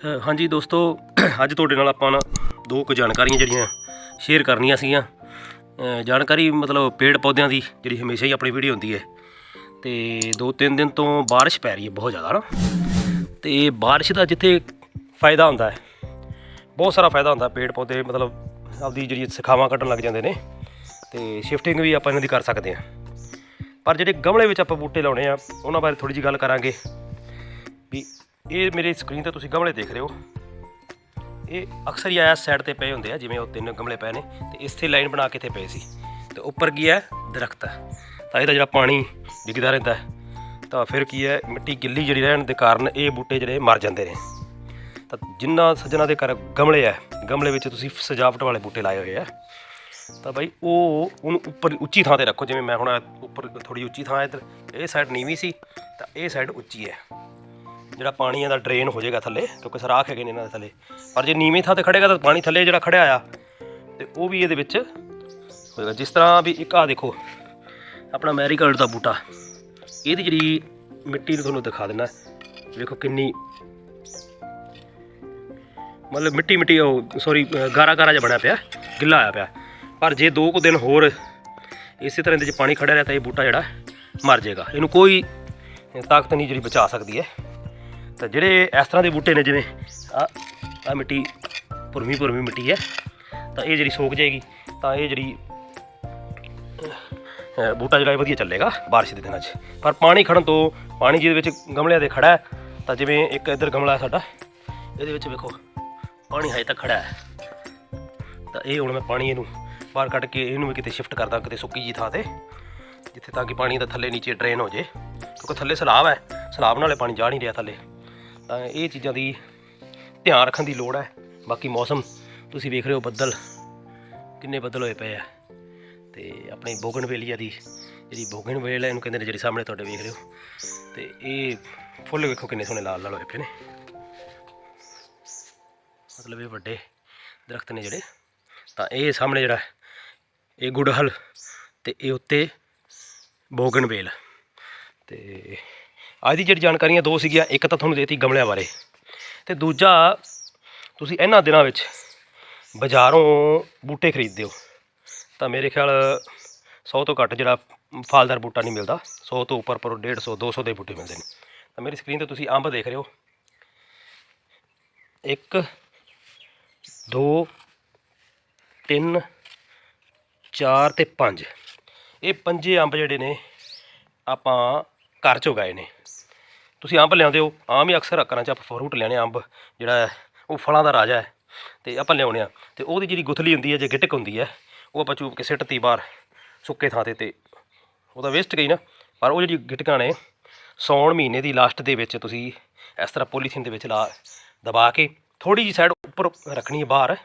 ਹਾਂਜੀ ਦੋਸਤੋ, ਅੱਜ ਤੁਹਾਡੇ ਨਾਲ ਆਪਾਂ ਨਾ ਦੋ ਕੁ ਜਾਣਕਾਰੀਆਂ ਜਿਹੜੀਆਂ ਸ਼ੇਅਰ ਕਰਨੀਆਂ ਸੀਗੀਆਂ। ਜਾਣਕਾਰੀ ਮਤਲਬ ਪੇੜ ਪੌਦਿਆਂ ਦੀ ਜਿਹੜੀ ਹਮੇਸ਼ਾ ਹੀ ਆਪਣੀ ਵੀਡੀਓ ਹੁੰਦੀ ਹੈ। ਤੇ ਦੋ ਤਿੰਨ ਦਿਨ ਤੋਂ ਬਾਰਿਸ਼ ਪੈ ਰਹੀ ਹੈ ਬਹੁਤ ਜ਼ਿਆਦਾ ਨਾ। ਤੇ ਬਾਰਿਸ਼ ਦਾ ਜਿੱਥੇ ਫਾਇਦਾ ਹੁੰਦਾ ਹੈ, ਬਹੁਤ ਸਾਰਾ ਫਾਇਦਾ ਹੁੰਦਾ ਪੇੜ ਪੌਦੇ ਮਤਲਬ ਆਪਦੀ ਜਿਹੜੀ ਸਿਖਾਵਾਂ ਕੱਢਣ ਲੱਗ ਜਾਂਦੇ ਨੇ। ਤੇ ਸ਼ਿਫਟਿੰਗ ਵੀ ਆਪਾਂ ਇਹਨਾਂ ਦੀ ਕਰ ਸਕਦੇ ਹਾਂ। ਪਰ ਜਿਹੜੇ ਗਮਲੇ ਵਿੱਚ ਆਪਾਂ ਬੂਟੇ ਲਾਉਣੇ ਆ, ਉਹਨਾਂ ਬਾਰੇ ਥੋੜੀ ਜਿਹੀ ਗੱਲ ਕਰਾਂਗੇ। ਵੀ ਇਹ ਮੇਰੇ ਸਕਰੀਨ ਤੇ ਤੁਸੀਂ ਗਮਲੇ ਦੇਖ ਰਹੇ ਹੋ। ਇਹ ਅਕਸਰ ਹੀ ਆਇਆ ਸਾਈਡ ਤੇ ਪਏ ਹੁੰਦੇ ਆ, ਜਿਵੇਂ ਉਹ ਤਿੰਨ ਗਮਲੇ ਪਏ ਨੇ, ਤੇ ਇਸੇ ਲਾਈਨ ਬਣਾ ਕੇ ਇੱਥੇ ਪਏ ਸੀ। ਤੇ ਉੱਪਰ ਕੀ ਹੈ? ਦਰਖਤ ਤਾਂ ਇਹਦਾ ਜਿਹੜਾ ਪਾਣੀ ਡਿੱਗਦਾ ਰਹਿੰਦਾ ਤਾਂ ਫਿਰ ਕੀ ਹੈ? ਮਿੱਟੀ ਗਿੱਲੀ ਜਿਹੜੀ ਰਹਿਣ ਦੇ ਕਾਰਨ ਇਹ ਬੂਟੇ ਜਿਹੜੇ ਮਰ ਜਾਂਦੇ ਨੇ। ਤਾਂ ਜਿੰਨਾ ਸੱਜਣਾ ਦੇ ਘਰ ਗਮਲੇ ਆ ਗਮਲੇ ਵਿੱਚ ਤੁਸੀਂ ਸਜਾਵਟ ਵਾਲੇ ਬੂਟੇ ਲਾਏ ਹੋਏ ਆ। ਤਾਂ ਬਾਈ ਉਹ ਉਹਨੂੰ ਉੱਪਰ ਉੱਚੀ ਥਾਂ ਤੇ ਰੱਖੋ, ਜਿਵੇਂ ਮੈਂ ਹੁਣ ਉੱਪਰ ਥੋੜੀ ਉੱਚੀ ਥਾਂ ਹੈ ਇੱਧਰ, ਇਹ ਸਾਈਡ ਨੀਵੀਂ ਸੀ, ਤਾਂ ਇਹ ਸਾਈਡ ਉੱਚੀ ਹੈ। ਜਿਹੜਾ ਪਾਣੀ ਇਹਦਾ ਡਰੇਨ ਹੋ ਜਾਏਗਾ ਥੱਲੇ, ਕਿਉਂਕਿ ਸਰਾਖ ਹੈਗੇ ਨੇ ਇਹਨਾਂ ਦੇ ਥੱਲੇ। ਪਰ ਜੇ ਨੀਵੀਂ ਥਾਂ ਤੇ ਖੜੇਗਾ ਤਾਂ ਪਾਣੀ ਥੱਲੇ ਜਿਹੜਾ ਖੜਿਆ ਆ, ਤੇ ਉਹ ਵੀ ਇਹਦੇ ਵਿੱਚ ਹੋਏਗਾ। ਜਿਸ ਤਰ੍ਹਾਂ ਵੀ ਇੱਕ ਆ ਦੇਖੋ, ਆਪਣਾ ਮੈਰੀਗੋਲਡ ਦਾ ਬੂਟਾ। ਇਹਦੀ ਜਿਹੜੀ ਮਿੱਟੀ ਨੂੰ ਤੁਹਾਨੂੰ ਦਿਖਾ ਦਿੰਦਾ। ਵੇਖੋ ਕਿੰਨੀ ਮਤਲਬ ਮਿੱਟੀ ਮਿੱਟੀ ਉਹ ਸੌਰੀ ਗਾਰਾ ਗਾਰਾ ਜਿਹਾ ਬਣਿਆ ਪਿਆ, ਗਿੱਲਾ ਆਇਆ ਪਿਆ। ਪਰ ਜੇ ਦੋ ਕੁ ਦਿਨ ਹੋਰ ਇਸੇ ਤਰ੍ਹਾਂ ਦੇ ਚ ਪਾਣੀ ਖੜਿਆ ਰਿਹਾ ਤਾਂ ਇਹ ਬੂਟਾ ਜਿਹੜਾ ਮਰ ਜਾਏਗਾ। ਇਹਨੂੰ ਕੋਈ ਤਾਕਤ ਨਹੀਂ ਜਿਹੜੀ ਬਚਾ ਸਕਦੀ ਹੈ। ਤਾਂ ਜਿਹੜੇ ਇਸ ਤਰ੍ਹਾਂ ਦੇ ਬੂਟੇ ਨੇ ਜਿਵੇਂ ਆ ਆ ਮਿੱਟੀ, ਭੁਰਮੀ ਭੁਰਮੀ ਮਿੱਟੀ ਹੈ, ਤਾਂ ਇਹ ਜਿਹੜੀ ਸੋਕ ਜਾਏਗੀ, ਤਾਂ ਇਹ ਜਿਹੜੀ ਬੂਟਾ ਜਿਹੜਾ ਵਧੀਆ ਚੱਲੇਗਾ ਬਾਰਿਸ਼ ਦੇ ਦਿਨਾਂ 'ਚ। ਪਰ ਪਾਣੀ ਖੜਨ ਤੋਂ, ਪਾਣੀ ਜਿਹਦੇ ਵਿੱਚ ਗਮਲਿਆਂ ਦੇ ਖੜਾ ਤਾਂ ਜਿਵੇਂ ਇੱਕ ਇੱਧਰ ਗਮਲਾ ਹੈ ਸਾਡਾ, ਇਹਦੇ ਵਿੱਚ ਵੇਖੋ, ਪਾਣੀ ਹਜੇ ਤੱਕ ਖੜਾ ਹੈ। ਤਾਂ ਇਹ ਹੁਣ ਮੈਂ ਪਾਣੀ ਇਹਨੂੰ ਬਾਹਰ ਕੱਢ ਕੇ ਇਹਨੂੰ ਵੀ ਕਿਤੇ ਸ਼ਿਫਟ ਕਰਦਾ, ਕਿਤੇ ਸੁੱਕੀ ਜੀ ਥਾਂ ਤੇ, ਜਿੱਥੇ ਤਾਂ ਕਿ ਪਾਣੀ ਦਾ ਥੱਲੇ ਨੀਚੇ ਡਰੇਨ ਹੋ ਜੇ ਕਿਉਂਕਿ ਥੱਲੇ ਸਲਾਬ ਹੈ, ਸਲਾਬ ਨਾਲੇ ਪਾਣੀ ਜਾ ਨਹੀਂ ਰਿਹਾ ਥੱਲੇ। ਇਹ ਚੀਜ਼ਾਂ ਦੀ ਧਿਆਨ ਰੱਖਣ ਦੀ ਲੋੜ ਹੈ। ਬਾਕੀ ਮੌਸਮ, ਤੁਸੀਂ ਵੇਖ ਰਹੇ ਹੋ ਬੱਦਲ, ਕਿੰਨੇ ਬੱਦਲ ਹੋਏ ਪਏ ਆ। ਤੇ ਆਪਣੀ ਬੋਗਨਵੇਲੀਆ ਦੀ, ਜਿਹੜੀ ਬੋਗਨਵੇਲ ਹੈ ਇਹਨੂੰ ਕਹਿੰਦੇ ਨੇ ਜਿਹੜੀ ਸਾਹਮਣੇ ਤੁਹਾਡੇ ਵੇਖ ਰਹੇ ਹੋ। ਤੇ ਇਹ ਫੁੱਲ ਵੇਖੋ ਕਿੰਨੇ ਸੋਹਣੇ ਲਾਲ ਲਾਲ ਹੋਏ ਪਏ ਨੇ। ਮਤਲਬ ਇਹ ਵੱਡੇ ਦਰਖਤ ਨੇ ਜਿਹੜੇ। ਤਾਂ ਇਹ ਸਾਹਮਣੇ ਜਿਹੜਾ, ਇਹ ਗੁੜਹਲ ਤੇ ਇਹ ਉੱਤੇ ਬੋਗਨਵੇਲ ਤੇ ਅੱਜ ਦੀ ਜਿਹੜੀ ਜਾਣਕਾਰੀਆਂ ਦੋ ਸੀਗੀਆਂ, ਇੱਕ ਤਾਂ ਤੁਹਾਨੂੰ ਦੇਤੀ ਗਮਲਿਆਂ ਬਾਰੇ। ਤੇ ਦੂਜਾ, ਤੁਸੀਂ ਇਹਨਾਂ ਦਿਨਾਂ ਵਿੱਚ ਬਾਜ਼ਾਰੋਂ ਬੂਟੇ ਖਰੀਦਦੇ ਹੋ। ਤਾਂ ਮੇਰੇ ਖਿਆਲ 100 ਤੋਂ ਘੱਟ ਜਿਹੜਾ ਫਲਦਾਰ ਬੂਟਾ ਨਹੀਂ ਮਿਲਦਾ। 100 ਤੋਂ ਉੱਪਰ ਪਰ 150 200 ਦੇ ਬੂਟੇ ਮਿਲਦੇ ਨੇ। ਤਾਂ ਮੇਰੀ ਸਕਰੀਨ ਤੇ ਤੁਸੀਂ ਅੰਬ ਦੇਖ ਰਹੇ ਹੋ। ਇੱਕ, ਦੋ, ਤਿੰਨ, ਚਾਰ ਤੇ ਪੰਜ। ਇਹ ਪੰਜੇ ਅੰਬ ਜਿਹੜੇ ਨੇ, ਆਪਾਂ ਘਰ ਚੋਂ ਗਏ ਨੇ। ਤੁਸੀਂ ਅੰਬ ਲਿਆਉਂਦੇ ਹੋ, ਆਮ ਹੀ ਅਕਸਰ ਘਰਾਂ 'ਚ ਆਪਾਂ ਫਰੂਟ ਲਿਆਣੇ ਅੰਬ, ਜਿਹੜਾ ਹੈ, ਉਹ ਫਲਾਂ ਦਾ ਰਾਜਾ ਹੈ, ਤੇ ਆਪਾਂ ਲਿਆਉਣੇ ਆ ਤੇ ਉਹਦੀ ਜਿਹੜੀ ਗੁਥਲੀ ਹੁੰਦੀ ਹੈ, ਜੇ ਗਿਟਕ ਹੁੰਦੀ ਹੈ, ਉਹ ਆਪਾਂ ਚੂਪ ਕੇ ਸਿੱਟਤੀ ਬਾਹਰ, ਸੁੱਕੇ ਥਾਂ ਤੇ ਤੇ ਉਹਦਾ ਵੇਸਟ ਗਈ ਨਾ, ਪਰ ਉਹ ਜਿਹੜੀ ਗਿਟਕਾਂ ਨੇ, ਸੌਣ ਮਹੀਨੇ ਦੀ ਲਾਸਟ ਦੇ ਵਿੱਚ ਤੁਸੀਂ ਇਸ ਤਰ੍ਹਾਂ ਪੋਲੀਥੀਨ ਦੇ ਵਿੱਚ ਲਾ, ਦਬਾ ਕੇ ਥੋੜੀ ਜਿਹੀ ਸਾਈਡ ਉੱਪਰ ਰੱਖਣੀ ਹੈ ਬਾਹਰ,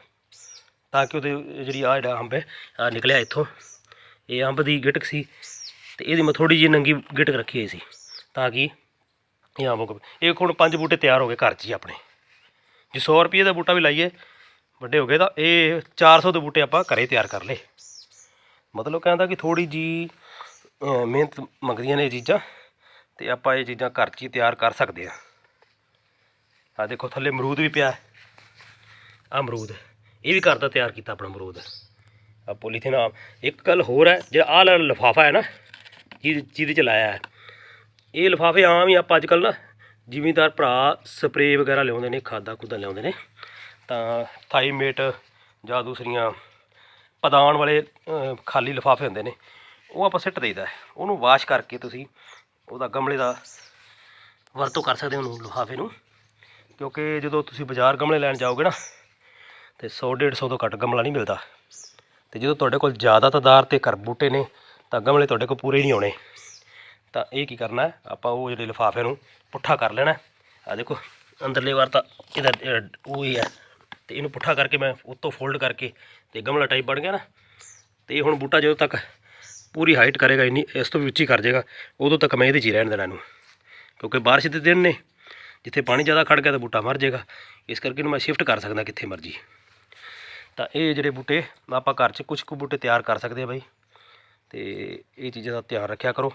ਤਾਂ ਕਿ ਉਹਦੇ ਜਿਹੜੀ ਆ ਜਿਹੜਾ ਅੰਬ ਹੈ ਨਿਕਲਿਆ ਇੱਥੋਂ। ਇਹ ਅੰਬ ਦੀ ਗਿਟਕ ਸੀ ਤੇ ਇਹਦੀ ਮੈਂ ਥੋੜੀ ਜਿਹੀ ਨੰਗੀ ਗਿਟਕ ਰੱਖੀ ਹੋਈ ਸੀ ਤਾਂ ਕਿ ਇਹ ਅੰਬ ਕੋ- ਇਹ ਹੁਣ ਪੰਜ ਬੂਟੇ ਤਿਆਰ ਹੋ ਗਏ ਘਰ 'ਚ ਹੀ ਆਪਣੇ। ਜੇ 100 ਰੁਪਏ ਦਾ ਬੂਟਾ ਵੀ ਲਾਈਏ, ਵੱਡੇ ਹੋ ਗਏ ਤਾਂ ਇਹ 400 ਦੇ ਬੂਟੇ ਆਪਾਂ ਘਰੇ ਤਿਆਰ ਕਰ ਲਏ। ਮਤਲਬ ਕਹਿੰਦਾ ਕਿ ਥੋੜੀ ਜੀ ਮਿਹਨਤ ਮੰਗਦੀਆਂ ਨੇ ਇਹ ਚੀਜ਼ਾਂ ਤੇ ਆਪਾਂ ਇਹ ਚੀਜ਼ਾਂ ਘਰ 'ਚ ਹੀ ਤਿਆਰ ਕਰ ਸਕਦੇ ਆ ਆ ਦੇਖੋ ਥੱਲੇ ਅਮਰੂਦ ਵੀ ਪਿਆ। ਆ ਅਮਰੂਦ, ਇਹ ਵੀ ਘਰ ਦਾ ਤਿਆਰ ਕੀਤਾ ਆਪਣਾ ਅਮਰੂਦ। ਆ ਪੋਲੀਥੀਨ ਆ ਇੱਕ ਗੱਲ ਹੋਰ ਹੈ, ਜਿਹੜਾ ਆਹ ਵਾਲਾ ਲਿਫਾਫਾ ਹੈ ਨਾ ਜਿਹਦੇ ਜਿਹਦੇ ਚ ਲਾਇਆ ਇਹ ਲਿਫਾਫੇ ਆਮ ਹੀ ਆਪਾਂ ਅੱਜ ਕੱਲ ਨਾ ਜ਼ਿਮੀਂਦਾਰ ਭਰਾ ਸਪਰੇਅ ਵਗੈਰਾ ਲਿਆਉਂਦੇ ਨੇ, ਖਾਦਾਂ ਖੁਦਾਂ ਲਿਆਉਂਦੇ ਨੇ। ਤਾਂ ਥਾਈਮੇਟ ਜਾਂ ਦੂਸਰੀਆਂ ਪਦਾਨ ਵਾਲੇ ਖਾਲੀ ਲਿਫਾਫੇ ਹੁੰਦੇ ਨੇ, ਉਹ ਆਪਾਂ ਸਿੱਟ ਦੇਈਦਾ ਉਹਨੂੰ ਵਾਸ਼ ਕਰਕੇ ਤੁਸੀਂ ਉਹਦਾ ਗਮਲੇ ਦਾ ਵਰਤੋਂ ਕਰ ਸਕਦੇ ਹੋ ਉਹਨੂੰ ਲਿਫਾਫੇ ਨੂੰ। ਕਿਉਂਕਿ ਜਦੋਂ ਤੁਸੀਂ ਬਾਜ਼ਾਰ ਗਮਲੇ ਲੈਣ ਜਾਓਗੇ ਨਾ, ਤੇ 100 150 ਤੋਂ ਘੱਟ ਗਮਲਾ ਨਹੀਂ ਮਿਲਦਾ। ਤੇ ਜਦੋਂ ਤੁਹਾਡੇ ਕੋਲ ਜ਼ਿਆਦਾ ਤਾਦਾਰ ਤੇ ਘਰ ਬੂਟੇ ਨੇ ਤਾਂ ਗਮਲੇ ਤੁਹਾਡੇ ਕੋਲ ਪੂਰੇ ਨਹੀਂ ਆਉਣੇ। ਤਾਂ ਇਹ ਕੀ ਕਰਨਾ, ਆਪਾਂ ਉਹ ਜਿਹੜੇ ਲਿਫਾਫੇ ਨੂੰ ਪੁੱਠਾ ਕਰ ਲੈਣਾ। ਆ ਦੇਖੋ, ਅੰਦਰਲੇ ਵਾਰ ਤਾਂ ਇਹਦਾ ਉਹ ਹੀ ਹੈ। ਤੇ ਇਹਨੂੰ ਪੁੱਠਾ ਕਰਕੇ ਮੈਂ ਉੱਤੋਂ ਫੋਲਡ ਕਰਕੇ ਤੇ ਗਮਲਾ ਟਾਈਪ ਬਣ ਗਿਆ ਨਾ। ਤੇ ਇਹ ਹੁਣ ਬੂਟਾ ਜਦੋਂ ਤੱਕ ਪੂਰੀ ਹਾਈਟ ਕਰੇਗਾ, ਇੰਨੀ ਇਸ ਤੋਂ ਵੀ ਉੱਚੀ ਕਰ ਜਾਏਗਾ ਉਦੋਂ ਤੱਕ ਮੈਂ ਇਹਦੇ 'ਚ ਹੀ ਰਹਿਣ ਦੇਣਾ ਇਹਨੂੰ। ਕਿਉਂਕਿ ਬਾਰਿਸ਼ ਦੇ ਦਿਨ ਨੇ, ਜਿੱਥੇ ਪਾਣੀ ਜ਼ਿਆਦਾ ਖੜ ਗਿਆ ਤਾਂ ਬੂਟਾ ਮਰ ਜਾਏਗਾ ਇਸ ਕਰਕੇ ਇਹਨੂੰ ਮੈਂ ਸ਼ਿਫਟ ਕਰ ਸਕਦਾ ਕਿੱਥੇ ਮਰਜ਼ੀ। ਤਾਂ ਇਹ ਜਿਹੜੇ ਬੂਟੇ, ਆਪਾਂ ਘਰ 'ਚ ਕੁਝ ਕੁ ਬੂਟੇ ਤਿਆਰ ਕਰ ਸਕਦੇ ਆ ਬਾਈ। ਤੇ ਇਹ ਚੀਜ਼ਾਂ ਦਾ ਧਿਆਨ ਰੱਖਿਆ ਕਰੋ।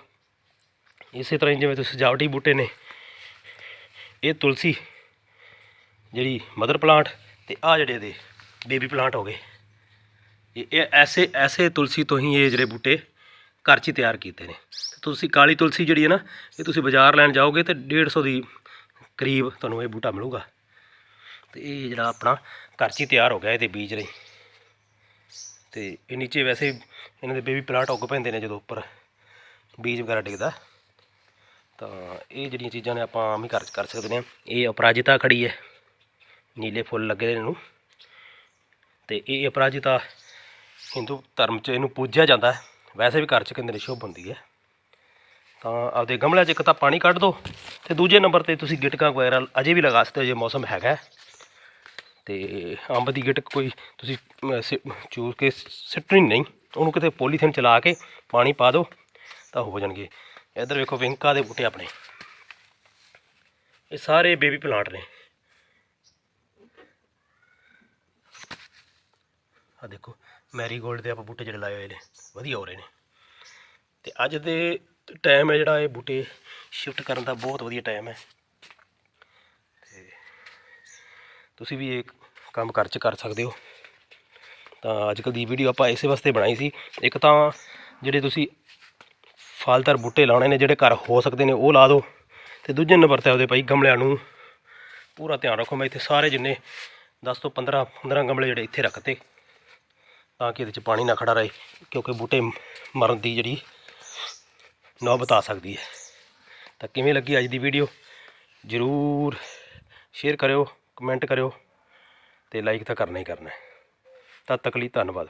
ਇਸੇ ਤਰ੍ਹਾਂ ਹੀ ਜਿਵੇਂ ਤੁਸੀਂ ਸਜਾਵਟੀ ਬੂਟੇ ਨੇ, ਇਹ ਤੁਲਸੀ ਜਿਹੜੀ ਮਦਰ ਪਲਾਂਟ ਤੇ ਆ ਜਿਹੜੇ ਇਹਦੇ ਬੇਬੀ ਪਲਾਂਟ ਹੋ ਗਏ। ਇਹ ਇਹ ਐਸੇ ਐਸੇ ਤੁਲਸੀ ਤੋਂ ਹੀ ਇਹ ਜਿਹੜੇ ਬੂਟੇ ਘਰ 'ਚ ਹੀ ਤਿਆਰ ਕੀਤੇ ਨੇ। ਤੇ ਤੁਸੀਂ ਕਾਲੀ ਤੁਲਸੀ ਜਿਹੜੀ ਹੈ ਨਾ, ਇਹ ਤੁਸੀਂ ਬਾਜ਼ਾਰ ਲੈਣ ਜਾਓਗੇ ਤੇ 150 ਦੀ ਕਰੀਬ ਤੁਹਾਨੂੰ ਇਹ ਬੂਟਾ ਮਿਲੂਗਾ। ਤੇ ਇਹ ਜਿਹੜਾ ਆਪਣਾ ਘਰ 'ਚ ਹੀ ਤਿਆਰ ਹੋ ਗਿਆ, ਇਹਦੇ ਬੀਜ ਲਈ। ਤੇ ਇਹ ਨੀਚੇ ਵੈਸੇ ਇਹਨਾਂ ਦੇ ਬੇਬੀ ਪਲਾਂਟ ਉੱਗ ਪੈਂਦੇ ਨੇ ਜਦੋਂ ਉੱਪਰ ਬੀਜ ਵਗੈਰਾ ਡਿੱਗਦਾ। ਤਾਂ ਇਹ ਜਿਹੜੀਆਂ ਚੀਜ਼ਾਂ ਨੇ ਆਪਾਂ ਆਮ ਹੀ ਘਰ 'ਚ ਕਰ ਸਕਦੇ ਹਾਂ ਇਹ ਅਪਰਾਜਿਤਾ ਖੜੀ ਹੈ। ਨੀਲੇ ਫੁੱਲ ਲੱਗੇ ਨੇ ਇਹਨੂੰ। ਤੇ ਇਹ ਅਪਰਾਜਿਤਾ ਹਿੰਦੂ ਧਰਮ 'ਚ ਇਹਨੂੰ ਪੂਜਿਆ ਜਾਂਦਾ ਹੈ। ਵੈਸੇ ਵੀ ਘਰ 'ਚ ਕਹਿੰਦੇ ਨੇ ਸ਼ੁਭ ਹੁੰਦੀ ਹੈ। ਤਾਂ ਆਪਦੇ ਗਮਲਿਆਂ 'ਚ ਇੱਕ ਤਾਂ ਪਾਣੀ ਕੱਢ ਦਿਓ ਤੇ ਦੂਜੇ ਨੰਬਰ ਤੇ ਤੁਸੀਂ ਗਿਟਕਾਂ ਵਗੈਰਾ ਅਜੇ ਵੀ ਲਗਾ ਸਕਦੇ ਹੋ ਜੇ ਮੌਸਮ ਹੈਗਾ ਤੇ ਅੰਬ ਦੀ ਗਿਟਕ ਕੋਈ ਤੁਸੀਂ ਅਮ, ਸਿ- ਚੂਰ ਕੇ ਸਿੱਟਣੀ ਨਹੀਂ ਉਹਨੂੰ ਕਿਤੇ ਪੋਲੀਥੀਨ ਚਲਾ ਕੇ ਪਾਣੀ ਪਾ ਦਿਓ ਤਾਂ ਹੋ ਜਾਣਗੇ। ਇੱਧਰ ਵੇਖੋ ਵਿੰਕਾ ਦੇ ਬੂਟੇ ਆਪਣੇ। ਇਹ ਸਾਰੇ ਬੇਬੀ ਪਲਾਂਟ ਨੇ। ਆ ਦੇਖੋ ਮੈਰੀਗੋਲਡ ਦੇ ਆਪਾਂ ਬੂਟੇ ਜਿਹੜੇ ਲਾਏ ਹੋਏ ਨੇ ਵਧੀਆ ਹੋ ਰਹੇ ਨੇ। ਤੇ ਅੱਜ ਦੇ ਟਾਈਮ ਹੈ ਜਿਹੜਾ ਇਹ ਬੂਟੇ ਸ਼ਿਫਟ ਕਰਨ ਦਾ ਬਹੁਤ ਵਧੀਆ ਟਾਈਮ ਹੈ ਤੇ ਤੁਸੀਂ ਵੀ ਇਹ ਕੰਮ ਘਰ 'ਚ ਕਰ ਸਕਦੇ ਹੋ। ਤਾਂ ਅੱਜ ਕੱਲ੍ਹ ਦੀ ਵੀਡੀਓ ਆਪਾਂ ਇਸੇ ਵਾਸਤੇ ਬਣਾਈ ਸੀ। ਇੱਕ ਤਾਂ ਜਿਹੜੇ ਤੁਸੀਂ ਫਲਦਾਰ ਬੂਟੇ ਲਾਉਣੇ ਨੇ, ਜਿਹੜੇ ਘਰ ਹੋ ਸਕਦੇ ਨੇ, ਉਹ ਲਾ ਦਿਓ। ਤੇ ਦੂਜੇ ਨੰਬਰ ਤੇ ਆਪਦੇ ਭਾਈ ਗਮਲਿਆਂ ਨੂੰ ਪੂਰਾ ਧਿਆਨ ਰੱਖੋ। ਮੈਂ ਇੱਥੇ ਸਾਰੇ ਜਿੰਨੇ 10 ਤੋਂ 15 15 ਗਮਲੇ ਜਿਹੜੇ ਇੱਥੇ ਰੱਖਤੇ, ਤਾਂ ਕਿ ਇਹਦੇ 'ਚ ਪਾਣੀ ਨਾ ਖੜਾ ਰਹੇ, ਕਿਉਂਕਿ ਬੂਟੇ ਮਰਨ ਦੀ ਜਿਹੜੀ ਨੌਬਤ ਆ ਸਕਦੀ ਹੈ। ਤਾਂ ਕਿਵੇਂ ਲੱਗੀ ਅੱਜ ਦੀ ਵੀਡੀਓ ਜ਼ਰੂਰ ਸ਼ੇਅਰ ਕਰਿਓ। ਕਮੈਂਟ ਕਰਿਓ ਤੇ ਲਾਈਕ ਤਾਂ ਕਰਨਾ ਹੀ ਕਰਨਾ ਤਦ ਤੱਕ ਲਈ ਧੰਨਵਾਦ।